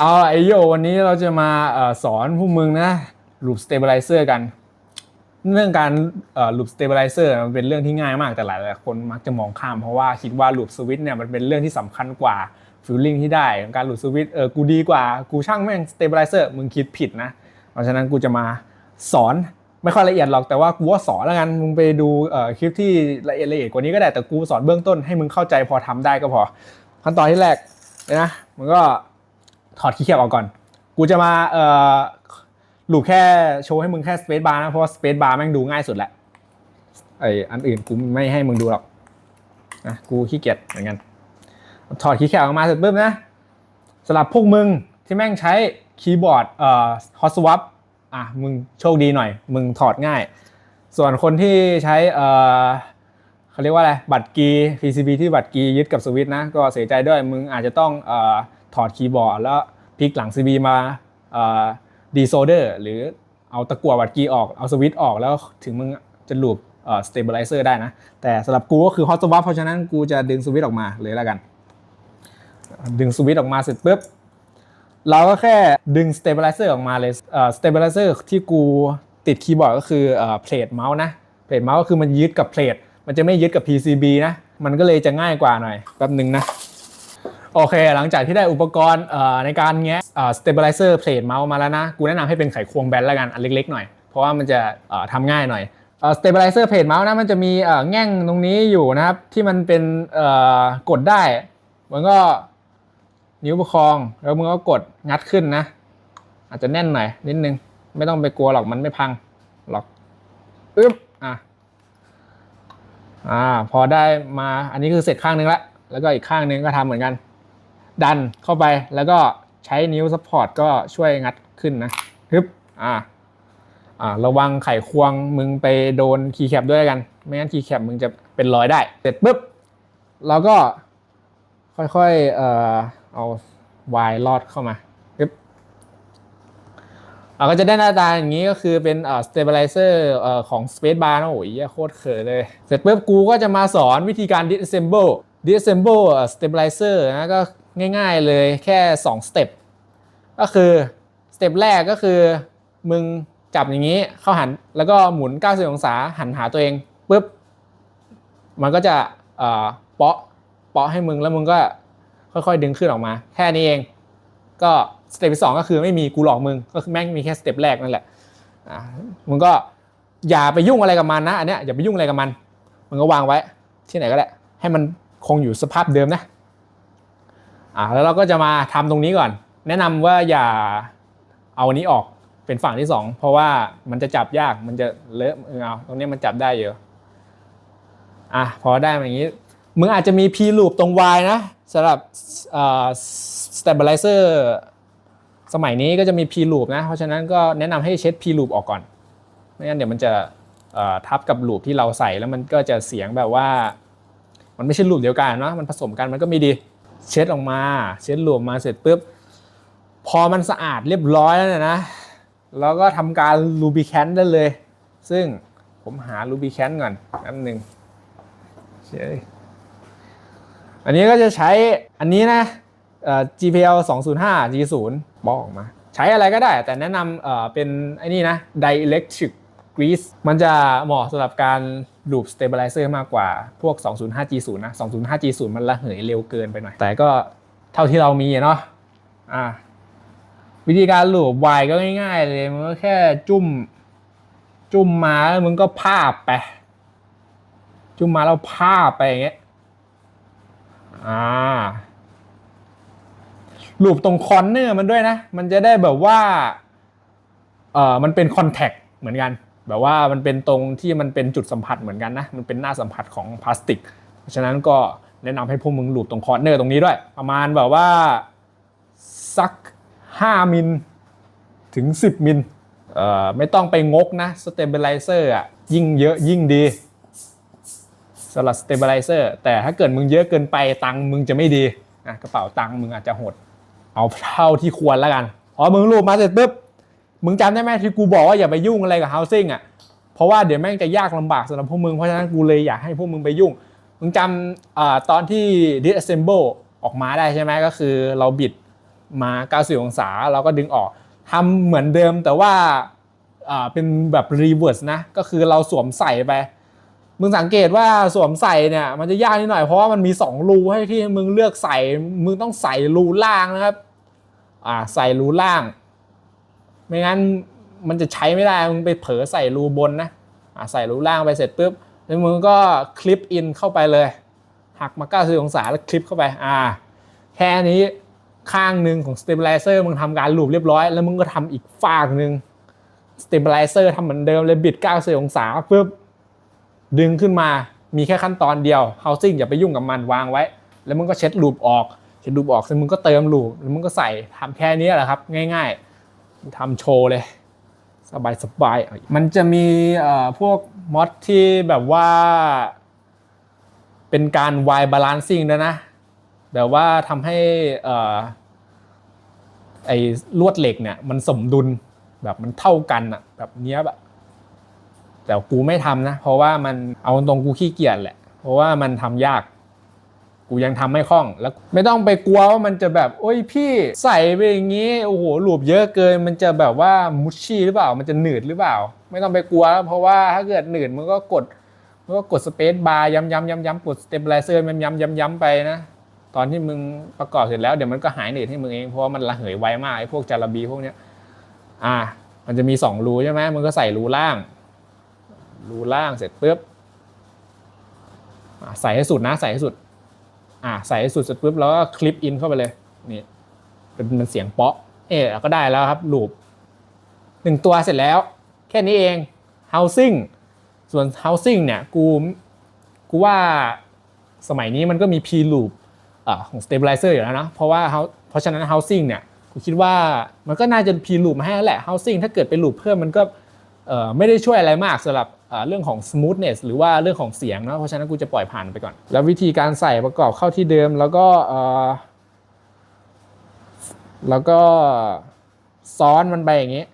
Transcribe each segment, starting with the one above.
เอาไอโยวันนี้เราจะมาสอนพวกมึงนะลูปสเตเบลไลเซอร์กัน เรื่องการลูปสเตเบลไลเซอร์มันเป็นเรื่องที่ง่ายมากแต่หลายๆคนมักจะมองข้ามเพราะว่าคิดว่าลูปสวิตช์เนี่ยมันเป็นเรื่องที่สำคัญกว่าฟิลลิ่งที่ได้การลูปสวิตช์เออกูดีกว่ากูช่างแม่งสเตเบลไลเซอร์มึงคิดผิดนะเพราะฉะนั้นกูจะมาสอนไม่ค่อยละเอียดหรอกแต่ว่ากูว่าสอนแล้วกันมึงไปดูคลิปที่ละเอียดละเอียดกว่านี้ก็ได้แต่กูสอนเบื้องต้นให้มึงเข้าใจพอทำได้ก็พอขั้นตอนที่แรกเนี่ยนะมึงก็ ถอดคีย์แคปออกก่อน กูจะมาเอ่อลูแค่โชว์ให้มึงแค่สเปซบาร์นะ เพราะว่าสเปซบาร์แม่งดูง่ายสุดแหละไออันอื่นกูไม่ให้มึงดูหรอกนะกูขี้เกียจเหมือนกัน ถอดคีย์แคปออกมาเสร็จปุ๊บนะสำหรับพวกมึงที่แม่งใช้คีย์บอร์ดเอ่อฮอตสวัปอะมึงโชคดีหน่อย มึงถอดง่าย ส่วนคนที่ใช้เอ่อเขาเรียกว่าอะไรบัตรกี PCB ที่บัตรกียึดกับสวิตช์นะ ก็เสียใจด้วยมึงอาจจะต้องเอ่อ ถอดคีย์บอร์ดแล้วพลิกหลัง CB มาดีโซเดอร์หรือเอาตะกั่วบัตรกีออกเอาสวิตช์ออกแล้วถึงมึงจะลูปเอ่อ stabilizer ได้นะ แต่สำหรับกูก็คือ hot swap เพราะฉะนั้นกูจะดึงสวิตช์ออกมาเลยแล้วกัน ดึงสวิตช์ออกมาเสร็จปุ๊บเราก็แค่ดึง stabilizer ออกมาเลยเอ่อ stabilizer ที่กูติดคีย์บอร์ดก็คือเอ่อเพลทเมาส์นะเพลทเมาส์ก็คือมันยึดกับเพลทมันจะไม่ยึดกับ PCB นะ มันก็เลยจะง่ายกว่าหน่อยแป๊บหนึ่งนะ โอเค หลังจากที่ได้อุปกรณ์ในการแงะเอ่อ stabilizer เพลทเมาส์มาแล้วนะ กูแนะนำให้เป็นไขควงแบนแล้วกันอันเล็กๆหน่อย เพราะว่ามันจะทำง่ายหน่อยเอ่อ stabilizer เพลทเมาส์นะมันจะมีแง่งตรงนี้อยู่นะครับ ที่มันเป็นกดได้ มันก็นิ้วประคองแล้วมึงก็กดงัดขึ้นนะ อาจจะแน่นหน่อยนิดนึง ไม่ต้องไปกลัวหรอกมันไม่พังหรอกอึ๊บอะอ่าพอได้มาอันนี้คือเสร็จข้างนึงละแล้วก็อีกข้างนึงก็ทำเหมือนกัน ดันเข้าไปแล้วก็ใช้นิ้วซัพพอร์ตก็ช่วยงัดขึ้นนะฮึบอ่าอ่าระวังไขควงมึงไปโดนคีย์แคปด้วยกัน ไม่งั้นคีย์แคปมึงจะเป็นรอยได้ เสร็จปุ๊บเราก็ค่อยๆเอ่อเอาวายลอดเข้ามาปึ๊บเราก็จะได้หน้าตาอย่างนี้ก็คือเป็นเอ่อ stabilizer เอ่อของ space bar นะโอ้ยเหี้ยโคตรเขินเลย เสร็จปุ๊บกูก็จะมาสอนวิธีการ disassemble disassemble เอ่อ stabilizer นะก็ ง่ายๆเลยแค่2 step ก็คือสเต็ปแรกก็คือมึงจับอย่างนี้เข้าหันแล้วก็หมุน 90 องศาหันหาตัวเองปุ๊บมันก็จะเปาะเปาะให้มึงแล้วมึงก็ค่อยๆดึงขึ้นออกมา แค่นี้เอง ก็สเต็ปที่สองก็คือไม่มีกูหลอกมึงก็คือแม่งมีแค่สเต็ปแรกนั่นแหละอะมึงก็อย่าไปยุ่งอะไรกับมันนะอันเนี้ยอย่าไปยุ่งอะไรกับมันมึงก็วางไว้ที่ไหนก็ได้ให้มันคงอยู่สภาพเดิมนะ อะแล้วเราก็จะมาทำตรงนี้ก่อน แนะนำว่าอย่าเอาอันนี้ออกเป็นฝั่งที่สองเพราะว่ามันจะจับยากมันจะเลอะมือเอาตรงนี้มันจับได้เยอะอะพอได้มาอย่างนี้มึงอาจจะมี P loop ตรง Y นะสำหรับ stabilizer สมัยนี้ก็จะมี P loop นะ เพราะฉะนั้นก็แนะนำให้เช็ด P loop ออกก่อน ไม่งั้นเดี๋ยวมันจะทับกับ loop ที่เราใส่แล้วมันก็จะเสียงแบบว่า มันไม่ใช่ loop เดียวกันเนาะมันผสมกันมันก็ม่ดี เช็ดออกมา เช็ด loop มาเสร็จปุ๊บพอมันสะอาดเรียบร้อยแล้วเนี่ยนะเราก็ทำการ lubricant ได้เลย ซึ่งผมหา lubricant ก่อนแป๊บหนึ่งเฉยอันนี้ก็จะใช้อันนี้นะเอ่อ GPL 205 G0 บอกออกมา ใช้อะไรก็ได้ แต่แนะนำเป็นไอ้นี่นะ dielectric grease มันจะเหมาะสำหรับการ loop stabilizer มากกว่าพวก 205 G0 นะ 205 G0 มันระเหยเร็วเกินไปหน่อย แต่ก็เท่าที่เรามีอะเนาะอ่าวิธีการ loop Y ก็ง่ายๆเลยมันก็แค่จุ่ม จุ่มมาแล้วมึงก็พาบไป จุ่มมาแล้วพาบไปอย่างเงี้ยอ่าลูปตรงคอนเนอร์มันด้วยนะ มันจะได้แบบว่า เอ่อมันเป็นคอนแทคเหมือนกัน แบบว่ามันเป็นตรงที่มันเป็นจุดสัมผัสเหมือนกันนะ มันเป็นหน้าสัมผัสของพลาสติก เพราะฉะนั้นก็แนะนำให้พวกมึงหลูปตรงคอนเนอร์ตรงนี้ด้วย ประมาณแบบว่าสัก 5 มิลถึง 10 มิลเอ่อไม่ต้องไปงกนะสเตเบลไลเซอร์อะยิ่งเยอะยิ่งดีสำหรับ stabilizer แต่ถ้าเกิดมึงเยอะเกินไปตังมึงจะไม่ดีนะกระเป๋าตังมึงอาจจะหด เอาเท่าที่ควรแล้วกันพอมึงรูปมาเสร็จปุ๊บ มึงจำได้ไหมที่กูบอกว่าอย่าไปยุ่งอะไรกับ housing อะเพราะว่าเดี๋ยวแม่งจะยากลำบากสำหรับพวกมึงเพราะฉะนั้นกูเลยอยากให้พวกมึงไปยุ่ง มึงจำอ่อตอนที่ disassemble ออกมาได้ใช่ไหมก็คือเราบิดมา 90 องศาเราก็ดึงออกทำเหมือนเดิมแต่ว่าอ่าเป็นแบบรีเวิร์สนะก็คือเราสวมใส่ไป มึงสังเกตว่าสวมใส่เนี่ยมันจะยากนิดหน่อยเพราะว่ามันมี 2 รูให้ที่มึงเลือกใส่ มึงต้องใส่รูล่างนะครับ อ่าใส่รูล่าง ไม่งั้นมันจะใช้ไม่ได้ มึงไปเผลอใส่รูบนนะอ่าใส่รูล่างไปเสร็จปุ๊บ แล้วมึงก็คลิปอินเข้าไปเลย หักมา 90 องศาแล้วคลิปเข้าไป อ่า แค่นี้ข้างหนึ่งของ stabilizer มึงทำการลูบเรียบร้อย แล้วมึงก็ทำอีกฝากหนึ่ง stabilizer ทำเหมือนเดิมเลยบิด 90 องศาปุ๊บ ดึงขึ้นมา มีแค่ขั้นตอนเดียว housing อย่าไปยุ่งกับมันวางไว้ แล้วมึงก็เช็ดลูปออก เช็ดลูปออกเสร็จมึงก็เติมลูปแล้วมึงก็ใส่ทำแค่นี้แหละครับ ง่าย ๆ ทำโชว์เลย สบายสบายมันจะมีพวกมอดที่แบบว่า เป็นการ Y balancing ด้วยนะ แบบว่าทำให้ไอ้ลวดเหล็กเนี่ย มันสมดุลแบบมันเท่ากันอะแบบเนี้ยแบบแต่กูไม่ทำนะ เพราะว่ามันเอาตรงกูขี้เกียจแหละ เพราะว่ามันทำยาก กูยังทำไม่คล่องแล้วไม่ต้องไปกลัวว่ามันจะแบบโอ้ยพี่ใส่ไปอย่างงี้โอ้โหหลูบเยอะเกิน มันจะแบบว่ามุชชี่หรือเปล่า มันจะหนืดหรือเปล่า ไม่ต้องไปกลัว เพราะว่าถ้าเกิดหนืดมันก็กดมันก็กดสเปซบาร์ย้ำย้ำย้ำย้ำกดสเตเบลไลเซอร์ย้ำย้ำย้ำย้ำไปนะตอนที่มึงประกอบเสร็จแล้วเดี๋ยวมันก็หายหนืดให้มึงเองเพราะว่ามันระเหยไวมากไอ้พวกจาระบีพวกเนี้ยอ่า มันจะมีสองรูใช่ไหมมึงก็ใส่รูล่างรูล่างเสร็จปุ๊บใส่ให้สุดนะใส่ให้สุด อ่าใส่สุดเสร็จปุ๊บแล้วก็คลิปอินเข้าไปเลยนี่เป็นเป็นเสียงเปาะ เอ๊ะก็ได้แล้วครับลูปหนึ่งตัวเสร็จแล้ว แค่นี้เอง housing ส่วน housing เนี่ยกูกูว่าสมัยนี้มันก็มี p loop ของ stabilizer อยู่แล้วนะเพราะว่าเพราะฉะนั้น housing เนี่ยกูคิดว่ามันก็น่าจะ p loop มาให้แล้วแหละ housing ถ้าเกิดไป loop เพิ่มมันก็ไม่ได้ช่วยอะไรมากสำหรับ เรื่องของ smoothness หรือว่าเรื่องของเสียงเนะเพราะฉะนั้นกูจะปล่อยผ่านไปก่อน แล้ววิธีการใส่ประกอบเข้าที่เดิมแล้วก็แล้วก็ซ้อนมันไปอย่างนี้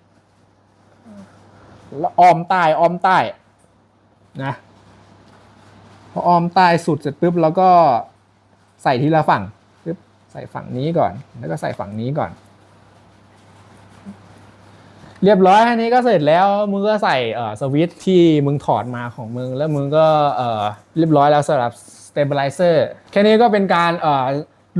แล้วอ้อมใต้อ้อมใต้นะพออ้อมใต้สุดเสร็จปุ๊บแล้วก็ใส่ทีละฝั่งปุ๊บใส่ฝั่งนี้ก่อน แล้วก็ใส่ฝั่งนี้ก่อน เรียบร้อยอันนี้ก็เสร็จแล้วมึงก็ใส่เอ่อสวิตช์ที่มึงถอดมาของมึง แล้วมึงก็เอ่อเรียบร้อยแล้วสำหรับ stabilizer แค่นี้ก็เป็นการเอ่อ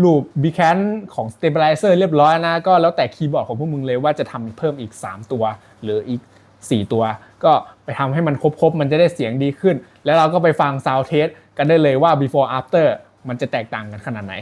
ลูปบีแคนของ stabilizer เรียบร้อยนะ ก็แล้วแต่คีย์บอร์ดของพวกมึงเลยว่าจะทำเพิ่มอีก 3 ตัว หรืออีก 4 ตัว ก็ไปทำให้มันครบๆ มันจะได้เสียงดีขึ้น แล้วเราก็ไปฟัง sound test กันได้เลยว่า before after มันจะแตกต่างกันขนาดไหน